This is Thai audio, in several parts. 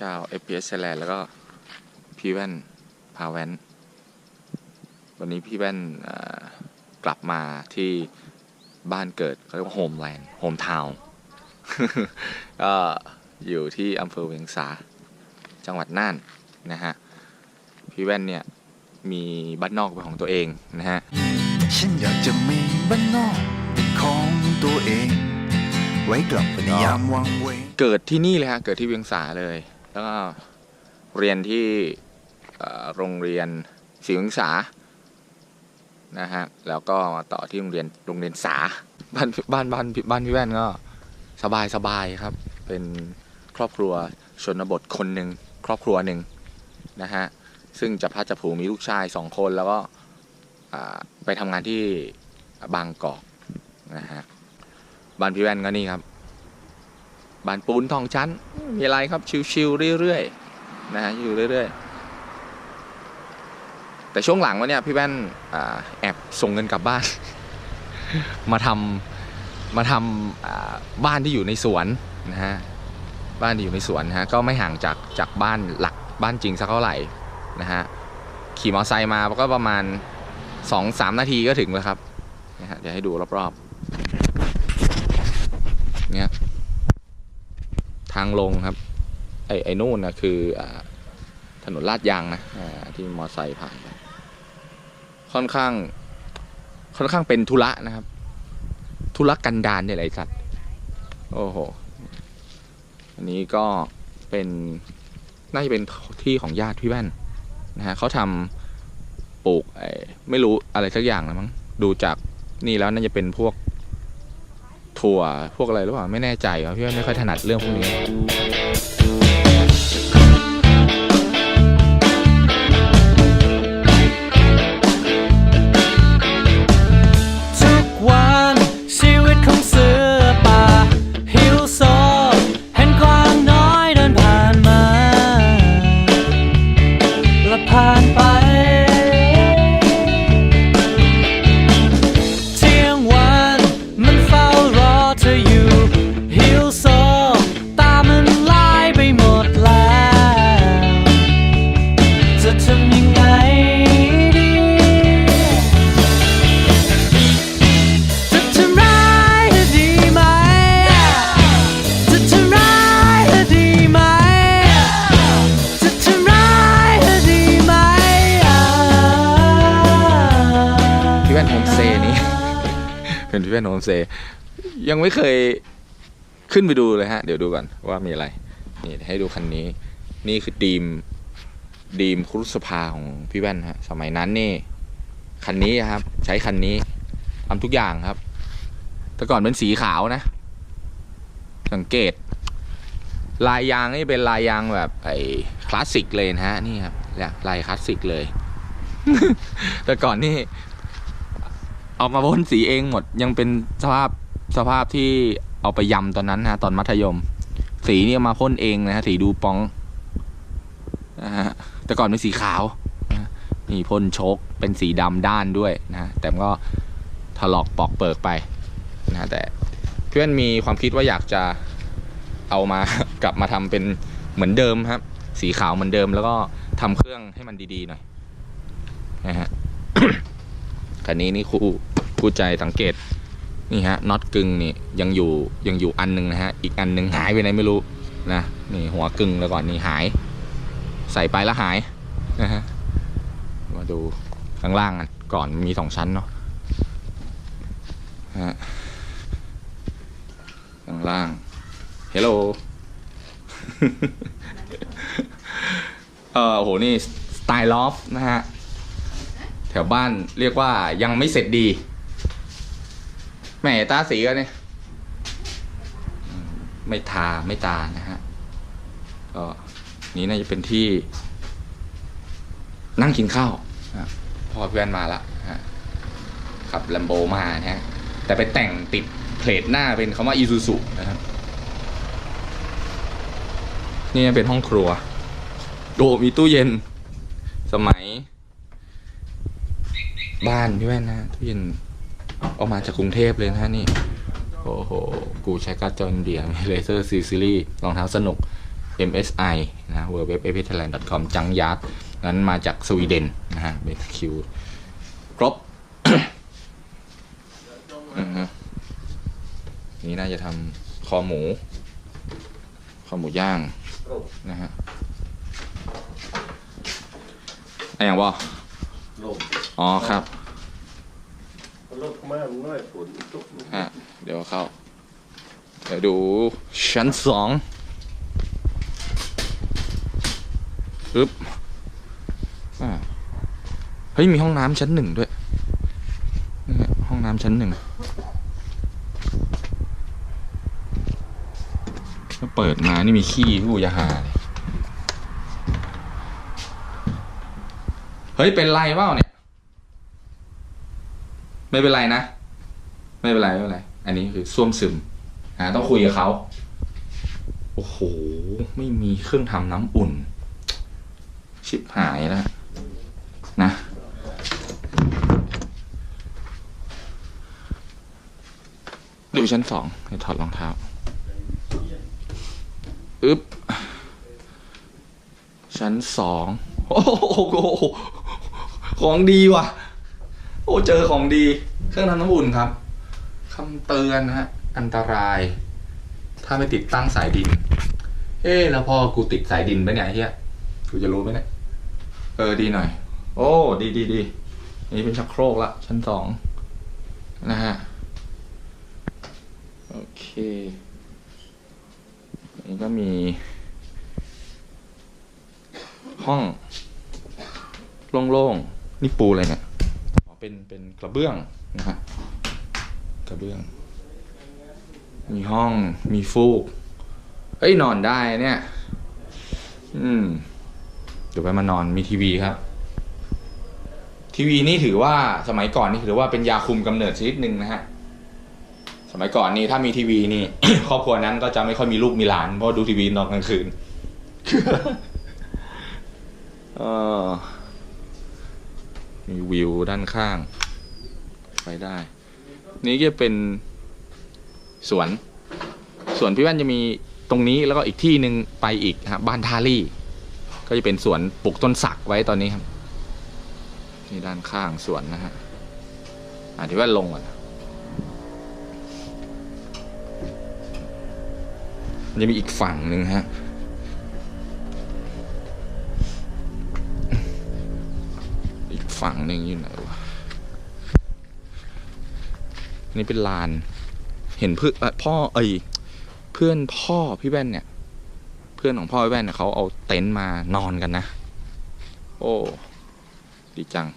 ชาว FPS Thailand แล้วก็พี่แว่นพาแว่นวันนี้พี่แว่นเอ่อกลับมาที่บ้านเกิดเขาเรียกว่าโฮมแลนด์โฮมทาวน์ก็อยู่ที่อำเภอเวียงสา จังหวัดน่านนะฮะ พี่แว่นเนี่ย มีบ้านนอกเป็นของตัวเองนะฮะ ฉันอยากจะมีบ้านนอกเป็นของตัวเอง ไว้กลับไปในยามวังเวงเกิดที่นี่เลยฮะ เกิดที่เวียงสาเลย แล้วก็เรียนที่โรงเรียนศรีเวียงสานะฮะแล้วก็ต่อที่โรงเรียนโรงเรียนสาบ้านบ้านบ้านบ้านพี่แว่นก็สบายสบายครับ เป็นครอบครัวชนบทคนหนึ่งครอบครัวหนึ่งนะฮะซึ่งจะพัดจะผูมีลูกชายสองคนแล้วก็ไปทำงานที่บางกอกนะฮะบ้านพี่แว่นก็นี่ครับ บานปูนทองชั้นมีอะไรครับชิวๆเรื่อยๆนะฮะอยู่เรื่อยๆ แต่ช่วงหลังวะเนี่ยพี่แว่นอ่าแอบส่งเงินกลับบ้าน มาทำมาทำอ่าบ้านที่อยู่ในสวนนะฮะบ้านที่อยู่ในสวนนะฮะก็ไม่ห่างจากจากบ้านหลักบ้านจริงสักเท่าไหร่นะฮะขี่มอเตอร์ไซค์มาก็ประมาณสองสามนาทีก็ถึงแล้วครับนะฮะเดี๋ยวให้ดูรอบๆเนี่ย ทางลงครับ ไอ้ไอ้นู่นนะคืออถนนลาดยางนะที่มอไซค์ผ่านไปค่อนข้าง ค่อนข้างเป็นธุระนะครับ ธุระกันดารเนี่ยแหละไอ้สัตว์โอ้โห อันนี้ก็เป็นน่าจะเป็นที่ของญาติพี่แว่นนะฮะเขาทำปลูกไอ้ไม่รู้อะไรสักอย่างนะมั้งดูจากนี่แล้วน่าจะเป็นพวก ถั่วพวกอะไรหรือเปล่าไม่แน่ใจครับพี่ว่าไม่ค่อยถนัดเรื่องพวกนี้ เตย์นี้ เป็นพี่แว่นโฮมเตย์ยังไม่เคยขึ้นไปดูเลยฮะ เดี๋ยวดูก่อนว่ามีอะไร นี่ให้ดูคันนี้ นี่คือดีมดีมครุสภาของพี่แว่นฮะ สมัยนั้นนี่ คันนี้ครับ ใช้คันนี้ทำทุกอย่างครับ แต่ก่อนเป็นสีขาวนะ สังเกต ลายยางนี่เป็นลายยางแบบไอ้คลาสสิกเลยนะฮะ นี่ครับลายคลาสสิกเลย แต่ก่อนนี่ เอามาพ่นสีเองหมดยังเป็นสภาพสภาพที่เอาไปยำตอนนั้นนะตอนมัธยม สีนี่มาพ่นเองนะฮะสีดูปองนะฮะแต่ก่อนเป็นสีขาวนี่พ่นโชคเป็นสีดำด้านด้วยนะแต่ก็ถลอกปอกเปิกไปนะแต่เพื่อนมีความคิดว่าอยากจะเอามากลับมาทำเป็นเหมือนเดิมครับ สีขาวเหมือนเดิม แล้วก็ทำเครื่องให้มันดีๆหน่อยนะฮะคันนี้นี่ครู ครูใจสังเกตนี่ฮะน็อตกึ่งนี่ยังอยู่ยังอยู่อันหนึ่งนะฮะอีกอันหนึ่งหายไปไหนไม่รู้นะนี่หัวกึ่งแล้วก่อนนี่หาย ใส่ไปแล้วหายนะฮะมาดูข้างล่างกันก่อนมีสองชั้นเนาะฮะข้างล่างเฮลโลเออโอ้โหนี่สไตล์ลอฟนะฮะ แถวบ้านเรียกว่ายังไม่เสร็จดี แหม่ตาสีกันเนี่ยไม่ทาไม่ตานะฮะก็นี้น่าจะเป็นที่ นั่งกินข้าวอะพอเพื่อนมาละขับแลมโบมานะฮะแต่ไปแต่งติดเพลทหน้าเป็นคำว่าอีซูซุนะครับนี่เป็นห้องครัว โดมีตู้เย็น สมัย บ้านพี่แว่นนะตู้เย็น เอามาจากกรุงเทพเลยนะฮะนี่ โอ้โห กูใช้การ์ดจออินเดียเลเซอร์ซีซีรีส์รองเท้าสนุก MSI นะ w w w a t h a i l a n d c o m จังยาร์ดนั้นมาจากสวีเดนนะฮะเบสคิวครบอือฮะนี่น่าจะทำคอหมู คอหมูย่างนะฮะอะไรอย่างบ่ลมอ๋อครับล มากน้อยฝนตกฮะเดี๋ยวเข้า เดี๋ยวดูชั้นสองปึ๊บอ่าเฮ้ย มีห้องน้ำชั้นหนึ่งด้วยนี่ฮะห้องน้ำชั้นหนึ่งถ้าเปิดมานี่มีขี้กูจะหาเลยเฮ้ย เป็นไรเปล่าเนี่ย ไม่เป็นไรนะ ไม่เป็นไรไม่เป็นไร อันนี้คือส้วมซึมอ่าต้องคุยกับเขาโอ้โห ไม่มีเครื่องทำน้ำอุ่น ชิบหายแล้วนะ ดูชั้นสองให้ถอดรองเท้าอึ๊บ ชั้นสอง โอ้โห ของดีว่ะ โอ้เจอของดีเครื่องทำน้ำอุ่นครับคำเตือนนะฮะอันตราย ถ้าไม่ติดตั้งสายดิน เอ๊แล้วพอกูติดสายดินไปเนี่ยไอ้เฮียกูจะรู้ไหมเนี่ยเออดีหน่อย โอ้ดีดีดีนี่เป็นชักโครกละชั้นสองนะฮะโอเคนี่ก็มี ห้องโล่งๆนี่ปูอะไรเนี่ย เป็นเป็นกระเบื้องนะฮะกระเบื้อง มีห้องมีฟูกเอ้ยนอนได้เนี่ย อืมเดี๋ยวไปมานอนมีทีวีครับ ทีวีนี่ถือว่าสมัยก่อนนี่ถือว่าเป็นยาคุมกำเนิดชนิดหนึ่งนะฮะสมัยก่อนนี่ถ้ามีทีวีนี่ ครอบครัวนั้นก็จะไม่ค่อยมีลูกมีหลานเพราะดูทีวีตอนกลางคืน เออ มีวิวด้านข้าง ไปได้ นี่ก็เป็นสวน สวนพี่แว่นจะมีตรงนี้แล้วก็อีกที่หนึ่งไปอีกฮะบ้านทารี่ ก็จะเป็นสวนปลูกต้นสักไว้ตอนนี้ครับนี่ด้านข้างสวนนะฮะอะที่ว่นลงก่อนมันจะมีอีกฝั่งหนึ่งฮะ ฝั่งหนึ่งอยู่ไหนวะนี่เป็นลาน เห็นเพื่อนพ่อเอ้ยเพื่อนพ่อพี่แว่นเนี่ย เพื่อนของพ่อพี่แว่นเนี่ยเขาเอาเต็นท์มานอนกันนะ โอ้ดีจัง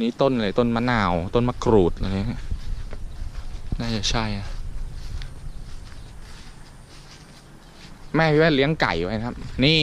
นี่ต้นอะไรต้นมะนาว ต้นมะกรูดอะไรเนี่ยน่าจะใช่อะแม่พี่แว่นเลี้ยงไก่ไว้ครับ นี่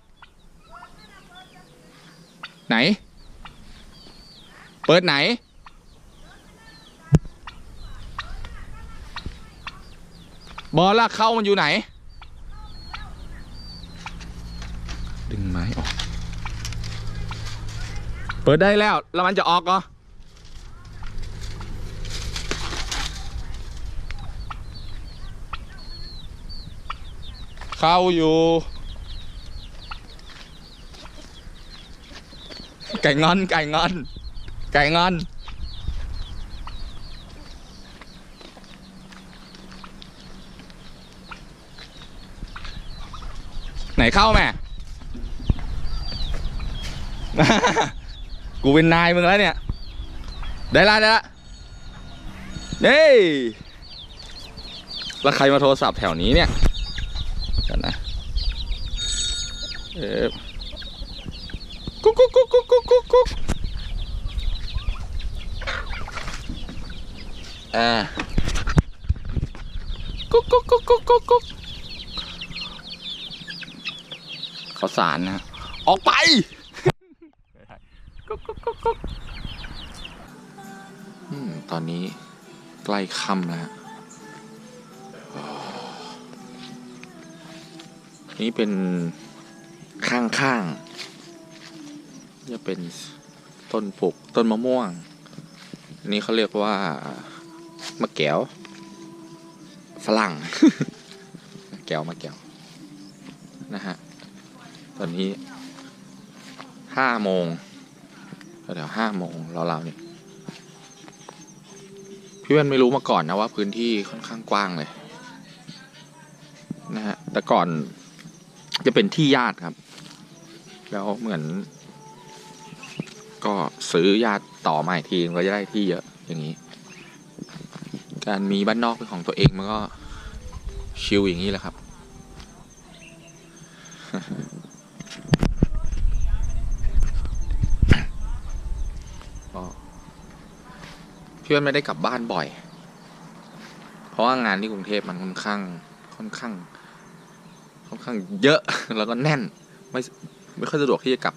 ไหน เปิดไหน บอลละเข้ามันอยู่ไหน ดึงไม้ออก เปิดได้แล้ว แล้วมันจะออกเหรอเข้าอยู่ ไก่งอน ไก่งอน ไก่งอน ไหนเข้าแม่ กูเป็นนายมึงแล้วเนี่ย ได้ละได้ละเฮ้ยแล้วใครมาโทรศัพท์แถวนี้เนี่ยกันนะเออ กุ๊กกุ๊กกุ๊กกุ๊กกุ๊กกุ๊กกุ๊กอ่ากุ๊กกุ๊กกุ๊กกุ๊กกุ๊กกุ๊กเขาสารนะออกไปกุ๊กกุ๊กกุ๊กกุ๊กอืมตอนนี้ใกล้ค่ำแล้วนี่เป็นข้างๆ จะเป็นต้นปลูกต้นมะม่วง อันนี้เขาเรียกว่ามะแก้ว ฝรั่งมะแก้วมะแก้ว นะฮะ ตอนนี้ห้าโมงแถวห้าโมงเราๆเนี่ยพี่เวนไม่รู้มาก่อนนะว่าพื้นที่ค่อนข้างกว้างเลย นะฮะ แต่ก่อนจะเป็นที่ญาติครับ แล้วเหมือน ก็ซื้อญาต่อมาอีกทีก็จะได้ที่เยอะอย่างนี้ การมีบ้านนอกเป็นของตัวเองมันก็ชิลอย่างนี้แหละครับ พี่ว่าไม่ได้กลับบ้านบ่อย เพราะว่างานที่กรุงเทพมันค่อนข้าง ค่อนข้าง ค่อนข้างเยอะ แล้วก็แน่น ไม่ ไม่ค่อยสะดวกที่จะกลับ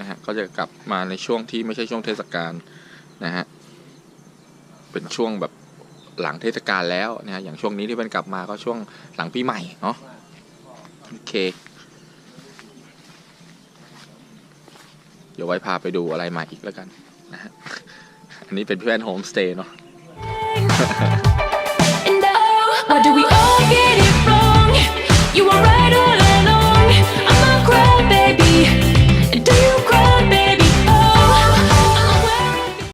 นะฮะก็จะกลับมาในช่วงที่ไม่ใช่ช่วงเทศกาลนะฮะเป็นช่วงแบบหลังเทศกาลแล้วนะฮะอย่างช่วงนี้ที่เป็นกลับมาก็ช่วงหลังปีใหม่เนาะโอเค เดี๋ยวไว้พาไปดูอะไรมาอีกแล้วกันนะฮะอันนี้เป็นเพื่อนโฮมสเตย์เนาะ What do we all get it wrong? You were right.